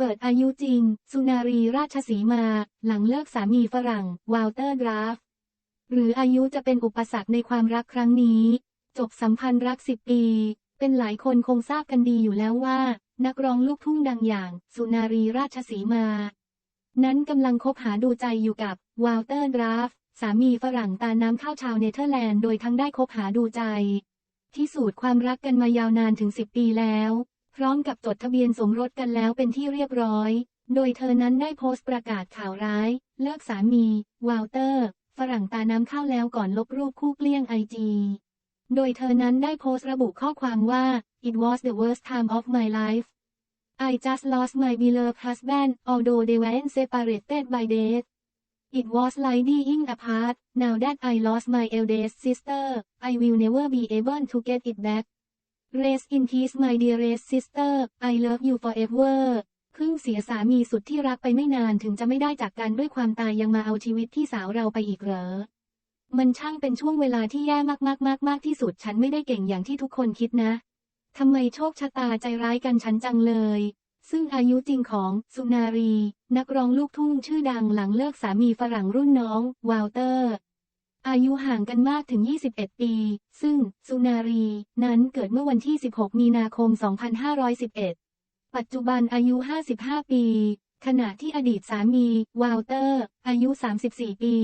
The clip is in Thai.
เปิดอายุจริง สุนารีราชสีมา หลังเลิกสามีฝรั่ง วาลเตอร์ดราฟ หรืออายุจะเป็นอุปสรรคในความรักครั้งนี้ จบสัมพันธ์รักสิบปี เป็นหลายคนคงทราบกันดีอยู่แล้วว่า นักร้องลูกทุ่งดังอย่าง สุนารีราชสีมา นั้นกำลังคบหาดูใจอยู่กับ วาลเตอร์ดราฟ สามีฝรั่งตาน้ำข้าวชาวเนเธอร์แลนด์โดยทั้งได้คบหาดูใจ ที่สูตรความรักกันมายาวนานถึง10ปีแล้ว พร้อมกับจดทะเบียนสมรสกันแล้วเป็นที่เรียบร้อย โดยเธอนั้นได้โพสต์ประกาศข่าวร้าย เลิกสามี วาลเตอร์ ฝรั่งตาน้ำข้าวแล้วก่อนลบรูปคู่เกลี้ยงไอจีโดยเธอนั้นได้โพสต์ระบุข้อความว่า it was the worst time of my life I just lost my beloved husband although they weren't separated by death It was like being apart now that I lost my eldest sister I will never be able to get it back Rest in peace my dearest sister I love you forever เพิ่งเสียสามีสุดที่รักไปไม่นานถึงจะไม่ได้จากกันด้วยความตายยังมาเอาชีวิตพี่สาวเราไปอีกเหรอ มันช่างเป็นช่วงเวลาที่แย่มากๆๆๆที่สุดฉันไม่ได้เก่งอย่างที่ทุกคนคิดนะ ทำไมโชคชะตาใจร้ายกันฉันจังเลย ซึ่งอายุจริงของสุนารี นักร้องลูกทุ่งชื่อดังหลังเลิกสามีฝรั่งรุ่นน้องวาลเตอร์ อายุห่างกันมากถึง 21 ปี ซึ่ง สุนารี นั้นเกิดเมื่อวันที่ 16 มีนาคม 2511 ปัจจุบันอายุ 55 ปี ขณะที่อดีตสามี วาลเตอร์ อายุ 34 ปี